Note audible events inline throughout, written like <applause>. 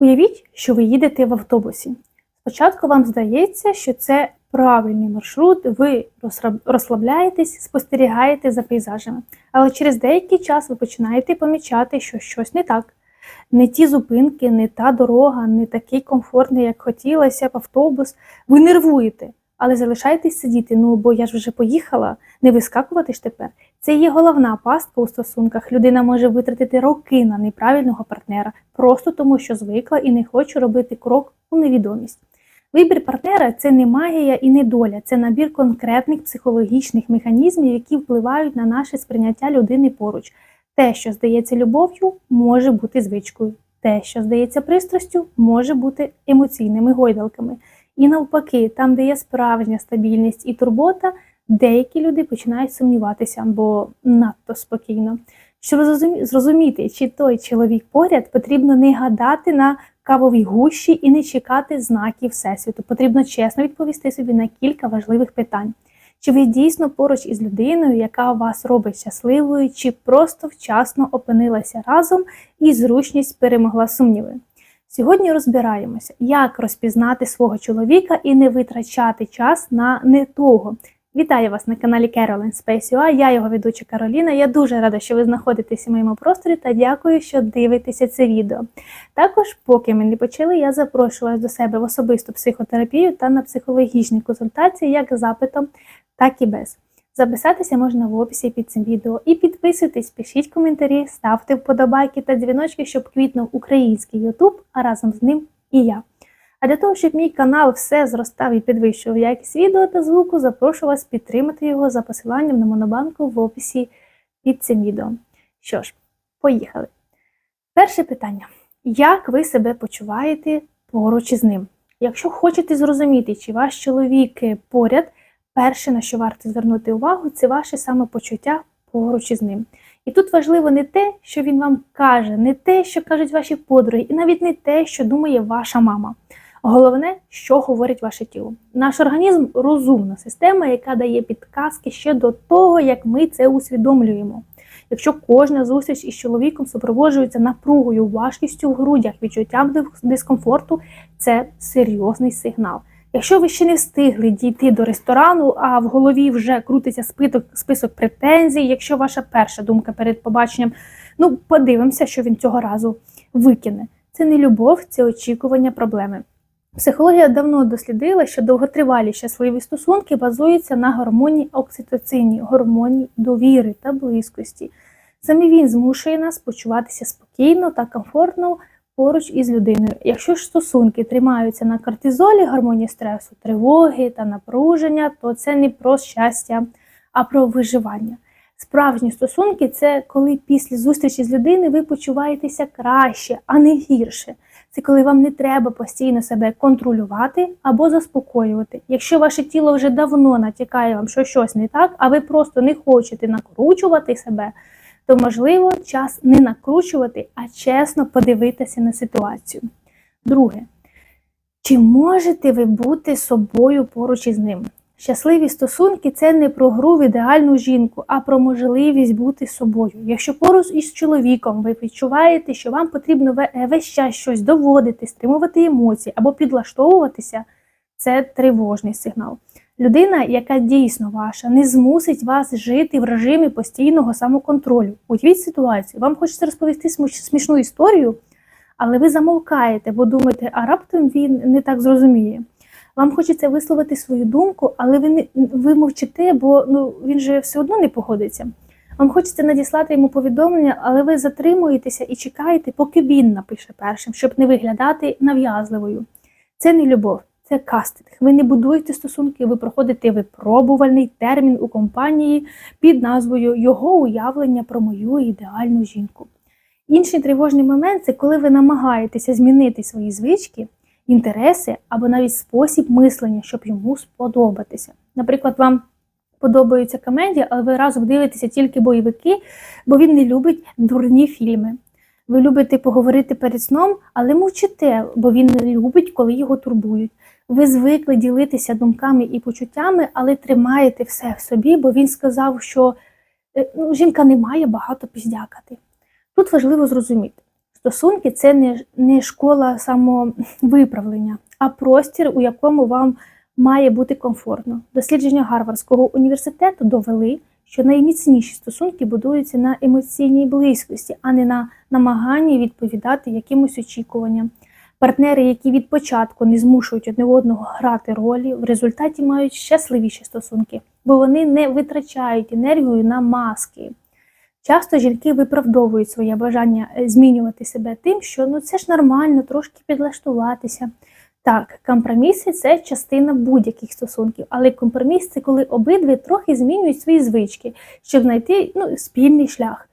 Уявіть, що ви їдете в автобусі. Спочатку вам здається, що це правильний маршрут, ви розслабляєтесь, спостерігаєте за пейзажами. Але через деякий час ви починаєте помічати, що щось не так. Не ті зупинки, не та дорога, не такий комфортний, як хотілося б автобус. Ви нервуєте, але залишаєтесь сидіти. Ну бо я ж вже поїхала, не вискакувати ж тепер. Це є головна пастка у стосунках. Людина може витратити роки на неправильного партнера, просто тому що звикла і не хоче робити крок у невідомість. Вибір партнера це не магія і не доля, це набір конкретних психологічних механізмів, які впливають на наше сприйняття людини поруч. Те, що здається любов'ю, може бути звичкою. Те, що здається пристрастю, може бути емоційними гойдалками. І навпаки, там, де є справжня стабільність і турбота, деякі люди починають сумніватися, бо надто спокійно. Щоб зрозуміти, чи той чоловік поряд, потрібно не гадати на кавовій гущі і не чекати знаків Всесвіту. Потрібно чесно відповісти собі на кілька важливих питань. Чи ви дійсно поруч із людиною, яка вас робить щасливою, чи просто вчасно опинилася разом і зручність перемогла сумніви? Сьогодні розбираємося, як розпізнати свого чоловіка і не витрачати час на не того. Вітаю вас на каналі Carolyn Space UA, Я його ведуча Кароліна. Я дуже рада, що ви знаходитесь у моєму просторі та дякую, що дивитеся це відео. Також, поки ми не почали, я запрошую вас до себе в особисту психотерапію та на психологічні консультації як запитом, так і без. Записатися можна в описі під цим відео. І підписуйтесь, пишіть коментарі, ставте вподобайки та дзвіночки, щоб квітнув український YouTube, а разом з ним і я. А для того, щоб мій канал все зростав і підвищував якість відео та звуку, запрошую вас підтримати його за посиланням на монобанку в описі під цим відео. Що ж, поїхали. Перше питання: як ви себе почуваєте поруч із ним? Якщо хочете зрозуміти, чи ваш чоловік е, поряд, перше, на що варто звернути увагу, це ваше самопочуття поруч із ним. І тут важливо не те, що він вам каже, не те, що кажуть ваші подруги, і навіть не те, що думає ваша мама. Головне, що говорить ваше тіло. Наш організм розумна система, яка дає підказки ще до того, як ми це усвідомлюємо. Якщо кожна зустріч із чоловіком супроводжується напругою, важкістю в грудях, відчуттям дискомфорту, це серйозний сигнал. Якщо ви ще не встигли дійти до ресторану, а в голові вже крутиться спиток, список претензій, якщо ваша перша думка перед побаченням, ну подивимося, що він цього разу викине. Це не любов, це очікування проблеми. Психологія давно дослідила, що довготривалі щасливі стосунки базуються на гормоні окситоцині, гормоні довіри та близькості. Саме він змушує нас почуватися спокійно та комфортно поруч із людиною. Якщо ж стосунки тримаються на кортизолі, гормоні стресу, тривоги та напруження, то це не про щастя, а про виживання. Справжні стосунки це коли після зустрічі з людиною ви почуваєтеся краще, а не гірше. Це коли вам не треба постійно себе контролювати або заспокоювати. Якщо ваше тіло вже давно натякає вам, що щось не так, а ви просто не хочете накручувати себе, то можливо час не накручувати, а чесно подивитися на ситуацію. Друге, чи можете ви бути собою поруч із ним? Щасливі стосунки це не про гру в ідеальну жінку, а про можливість бути собою. Якщо поруч із чоловіком ви відчуваєте, що вам потрібно е, весь час щось доводити, стримувати емоції або підлаштовуватися, це тривожний сигнал. Людина, яка дійсно ваша, не змусить вас жити в режимі постійного самоконтролю. Уявіть ситуацію, вам хочеться розповісти смішну історію, але ви замовкаєте, бо думаєте, а раптом він не так зрозуміє. Вам хочеться висловити свою думку, але ви не ви мовчите, бо ну він же все одно не погодиться. Вам хочеться надіслати йому повідомлення, але ви затримуєтеся і чекаєте, поки він напише першим, щоб не виглядати нав'язливою. Це не любов, це кастинг. Ви не будуєте стосунки, ви проходите випробувальний термін у компанії під назвою Його уявлення про мою ідеальну жінку. Інший тривожний момент це коли ви намагаєтеся змінити свої звички, інтереси або навіть спосіб мислення, щоб йому сподобатися. Наприклад, вам подобається комедія, але ви разом дивитеся тільки бойовики, бо він не любить дурні фільми. Ви любите поговорити перед сном, але мовчите, бо він не любить, коли його турбують. Ви звикли ділитися думками і почуттями, але тримаєте все в собі, бо він сказав, що е, ну, жінка не має багато піздякати. Тут важливо зрозуміти, Стосунки це не, не школа самовиправлення, а простір, у якому вам має бути комфортно. Дослідження Гарвардського університету довели, що найміцніші стосунки будуються на емоційній близькості, а не на намаганні відповідати якимось очікуванням. Партнери, які від початку не змушують одне одного грати ролі, в результаті мають щасливіші стосунки, бо вони не витрачають енергію на маски. Часто жінки виправдовують своє бажання е, змінювати себе тим, що ну це ж нормально, трошки підлаштуватися. Так, компроміси це частина будь-яких стосунків, але компроміс це коли обидві трохи змінюють свої звички, щоб знайти ну, спільний шлях.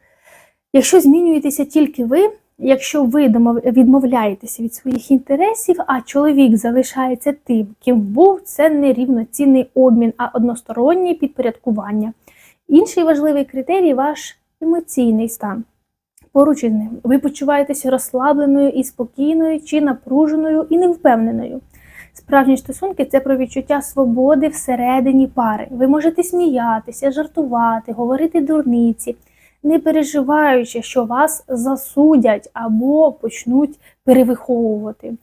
Якщо змінюєтеся тільки ви, якщо ви відмовляєтеся від своїх інтересів, а чоловік залишається тим, ким був, це не рівноцінний обмін, а одностороннє підпорядкування. Інший важливий критерій ваш емоційний стан. Поруч із ним ви почуваєтеся розслабленою і спокійною, чи напруженою і невпевненою. Справжні стосунки це про відчуття свободи всередині пари. Ви можете сміятися, жартувати, говорити дурниці, не переживаючи, що вас засудять або почнуть перевиховувати.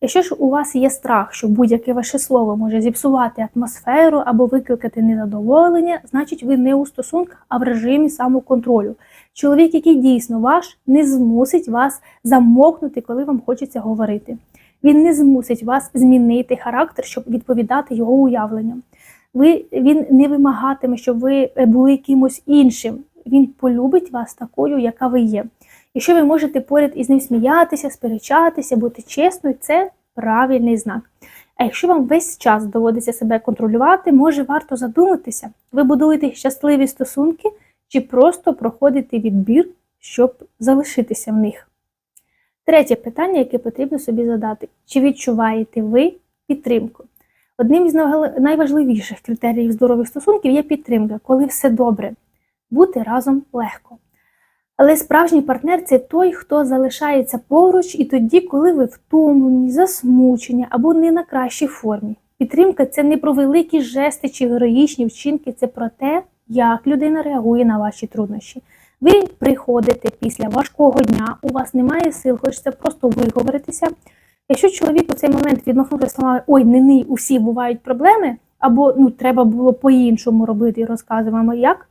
Якщо ж у вас є страх, що будь-яке ваше слово може зіпсувати атмосферу або викликати незадоволення, значить ви не у стосунках, а в режимі самоконтролю. Чоловік, який дійсно ваш, не змусить вас замовкнути, коли вам хочеться говорити. Він не змусить вас змінити характер, щоб відповідати його уявленням. Ви, він не вимагатиме, щоб ви були кимось іншим. Він полюбить вас такою, яка ви є. Якщо ви можете поряд із ним сміятися, сперечатися, бути чесною, це правильний знак. А якщо вам весь час доводиться себе контролювати, може варто задуматися, ви будуєте щасливі стосунки чи просто проходите відбір, щоб залишитися в них. Третє питання, яке потрібно собі задати: чи відчуваєте ви підтримку? Одним із найважливіших критеріїв здорових стосунків є підтримка, коли все добре, бути разом легко. Але справжній партнер це той, хто залишається поруч і тоді, коли ви втомлені, засмучені або не на кращій формі. Підтримка це не про великі жести чи героїчні вчинки, це про те, як людина реагує на ваші труднощі. Ви приходите після важкого дня, у вас немає сил, хочеться просто виговоритися. Якщо чоловік у цей момент відмахнувся словами Ой, не ний, у всіх бувають проблеми, або ну треба було по-іншому робити і розказуємо як.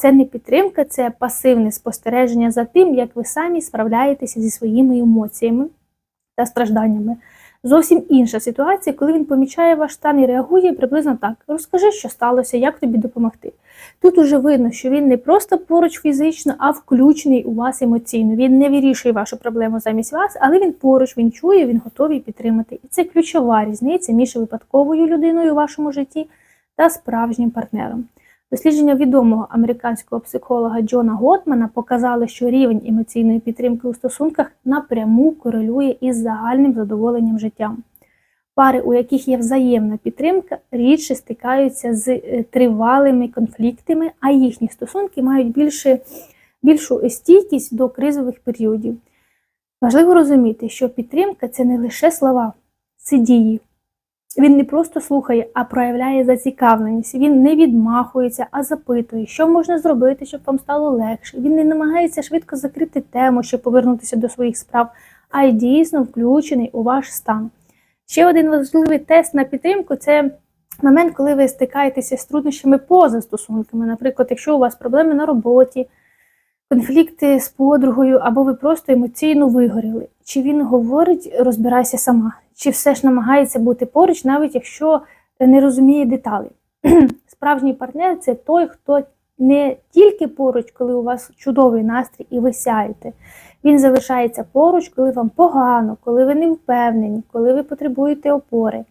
Це не підтримка, це пасивне спостереження за тим, як ви самі справляєтеся зі своїми емоціями та стражданнями. Зовсім інша ситуація, коли він помічає ваш стан і реагує приблизно так: розкажи, що сталося, як тобі допомогти. Тут уже видно, що він не просто поруч фізично, а включений у вас емоційно. Він не вирішує вашу проблему замість вас, але він поруч, він чує, він готовий підтримати. І це ключова різниця між випадковою людиною у вашому житті та справжнім партнером. Дослідження відомого американського психолога Джона Готмана показали, що рівень емоційної підтримки у стосунках напряму корелює із загальним задоволенням життям. Пари, у яких є взаємна підтримка, рідше стикаються з е, тривалими конфліктами, а їхні стосунки мають більше, більшу стійкість до кризових періодів. Важливо розуміти, що підтримка це не лише слова, це дії. Він не просто слухає, а проявляє зацікавленість. Він не відмахується, а запитує, що можна зробити, щоб вам стало легше. Він не намагається швидко закрити тему, щоб повернутися до своїх справ, а й дійсно включений у ваш стан. Ще один важливий тест на підтримку це момент, коли ви стикаєтеся з труднощами поза стосунками. Наприклад, якщо у вас проблеми на роботі, конфлікти з подругою, або ви просто емоційно вигоріли. Чи він говорить, розбирайся сама, чи все ж намагається бути поруч, навіть якщо не розуміє деталі. <clears throat> Справжній партнер це той, хто не тільки поруч, коли у вас чудовий настрій і ви сяєте. Він залишається поруч, коли вам погано, коли ви не впевнені, коли ви потребуєте опори.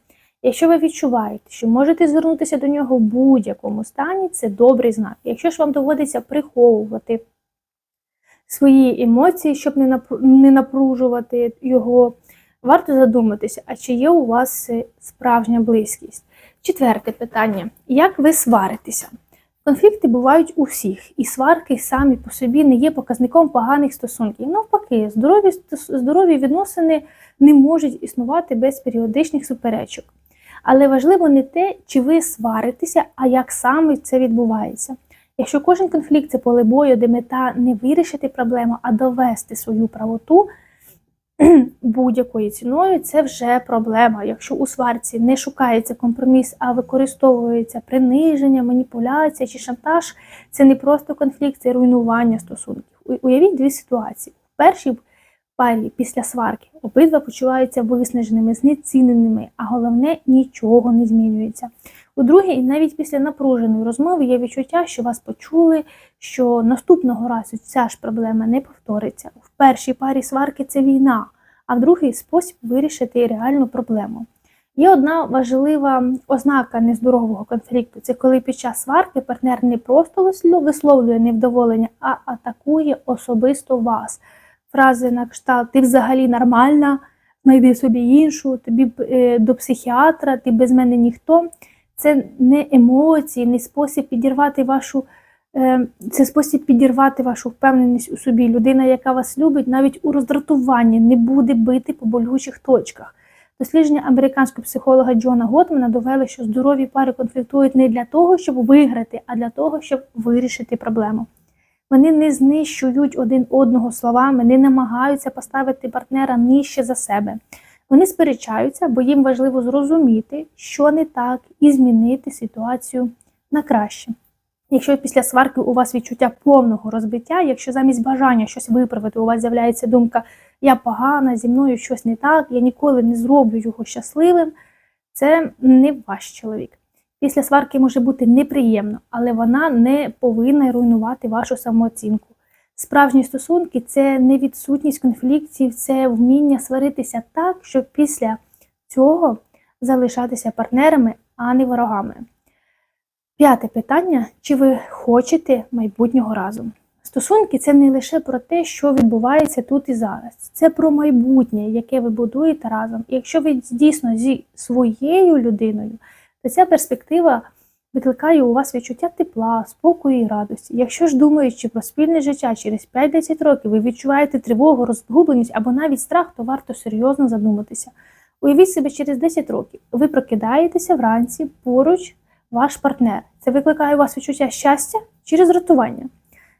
Якщо ви відчуваєте, що можете звернутися до нього в будь-якому стані, це добрий знак. Якщо ж вам доводиться приховувати свої емоції, щоб не напружувати його, варто задуматися, а чи є у вас е, справжня близькість. Четверте питання: як ви сваритеся? Конфлікти бувають у всіх, і сварки самі по собі не є показником поганих стосунків. Навпаки, здорові, здорові відносини не можуть існувати без періодичних суперечок. Але важливо не те, чи ви сваритеся, а як саме це відбувається. Якщо кожен конфлікт це поле бою, де мета не вирішити проблему, а довести свою правоту, <clears throat> будь-якою ціною, це вже проблема. Якщо у сварці не шукається компроміс, а використовується приниження, маніпуляція чи шантаж, це не просто конфлікт, це руйнування стосунків. Уявіть дві ситуації. В першій парі після сварки обидва почуваються виснаженими, знеціненими, а головне нічого не змінюється. У другій, навіть після напруженої розмови, є відчуття, що вас почули, що наступного разу ця ж проблема не повториться. В першій парі сварки це війна, а в другий спосіб вирішити реальну проблему. Є одна важлива ознака нездорового конфлікту: це коли під час сварки партнер не просто висло- висловлює невдоволення, а атакує особисто вас. Фрази на кшталт Ти взагалі нормальна, знайди собі іншу, тобі е, до психіатра, ти без мене ніхто. Це не емоції, не спосіб підірвати вашу Е, Це спосіб підірвати вашу впевненість у собі. Людина, яка вас любить, навіть у роздратуванні не буде бити по болючих точках. Дослідження американського психолога Джона Готмана довели, що здорові пари конфліктують не для того, щоб виграти, а для того, щоб вирішити проблему. Вони не знищують один одного словами, не намагаються поставити партнера нижче за себе. Вони сперечаються, бо їм важливо зрозуміти, що не так, і змінити ситуацію на краще. Якщо після сварки у вас відчуття повного розбиття, якщо замість бажання щось виправити, у вас з'являється думка Я погана, зі мною щось не так, я ніколи не зроблю його щасливим, це не ваш чоловік. Після сварки може бути неприємно, але вона не повинна руйнувати вашу самооцінку. Справжні стосунки це не відсутність конфліктів, це вміння сваритися так, щоб після цього залишатися партнерами, а не ворогами. П'яте питання: чи ви хочете майбутнього разом? Стосунки це не лише про те, що відбувається тут і зараз. Це про майбутнє, яке ви будуєте разом. І якщо ви дійсно зі своєю людиною, то ця перспектива викликає у вас відчуття тепла, спокою і радості. Якщо ж думаючи про спільне життя через 5-10 років, ви відчуваєте тривогу, розгубленість або навіть страх, то варто серйозно задуматися. Уявіть себе через 10 років. Ви прокидаєтеся вранці поруч ваш партнер. Це викликає у вас відчуття щастя чи роздратування.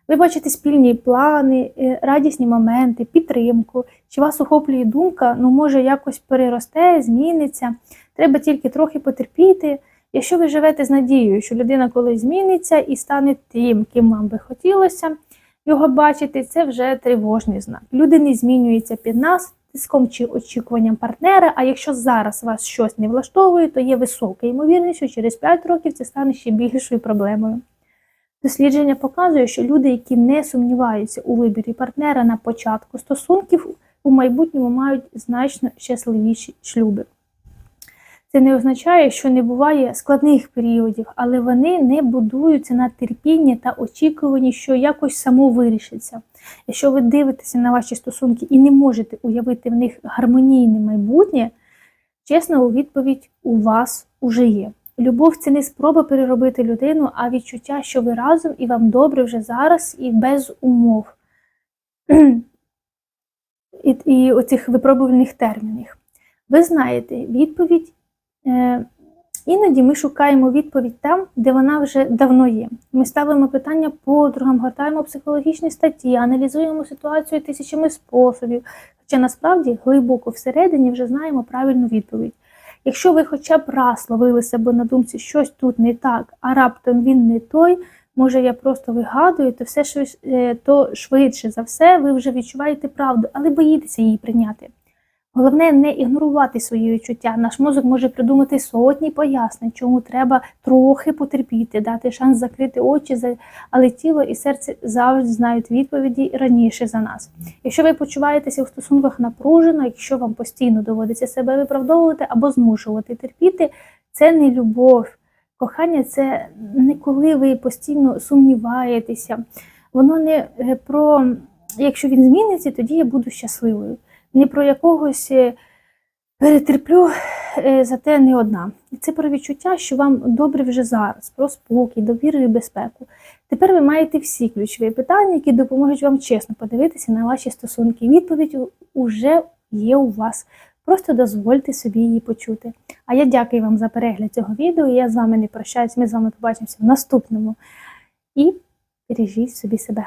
Ви бачите спільні плани, е, радісні моменти, підтримку. Чи вас охоплює думка, ну може якось переросте, зміниться. Треба тільки трохи потерпіти. Якщо ви живете з надією, що людина колись зміниться і стане тим, ким вам би хотілося його бачити, це вже тривожний знак. Люди не змінюються під нас, тиском чи очікуванням партнера. А якщо зараз вас щось не влаштовує, то є висока ймовірність, що через 5 років це стане ще більшою проблемою. Дослідження показує, що люди, які не сумніваються у вибірі партнера на початку стосунків, у майбутньому мають значно щасливіші шлюби. Це не означає, що не буває складних періодів, але вони не будуються на терпінні та очікуванні, що якось само вирішиться. Якщо ви дивитеся на ваші стосунки і не можете уявити в них гармонійне майбутнє, чесна у відповідь у вас уже є. Любов це не спроба переробити людину, а відчуття, що ви разом і вам добре вже зараз і без умов. <clears throat> І, і оцих випробувальних термінів. Ви знаєте, відповідь. Е, іноді ми шукаємо відповідь там, де вона вже давно є. Ми ставимо питання подругам, гортаємо психологічні статті, аналізуємо ситуацію тисячами способів. Хоча насправді глибоко всередині вже знаємо правильну відповідь. Якщо ви хоча б раз ловили себе на думці, щось тут не так, а раптом він не той, може я просто вигадую, то все швидше, е, то швидше за все ви вже відчуваєте правду, але боїтеся її прийняти. Головне не ігнорувати свої відчуття. Наш мозок може придумати сотні пояснень, чому треба трохи потерпіти, дати шанс закрити очі, але тіло і серце завжди знають відповіді раніше за нас. Якщо ви почуваєтеся у стосунках напружено, якщо вам постійно доводиться себе виправдовувати або змушувати терпіти, це не любов. Кохання це не коли ви постійно сумніваєтеся. Воно не е, про якщо він зміниться, тоді я буду щасливою. Не про якогось е, перетерплю, е, зате не одна. І це про відчуття, що вам добре вже зараз, про спокій, довіру і безпеку. Тепер ви маєте всі ключові питання, які допоможуть вам чесно подивитися на ваші стосунки. Відповідь уже є у вас. Просто дозвольте собі її почути. А я дякую вам за перегляд цього відео. Я з вами не прощаюсь. Ми з вами побачимося в наступному. І бережіть собі себе.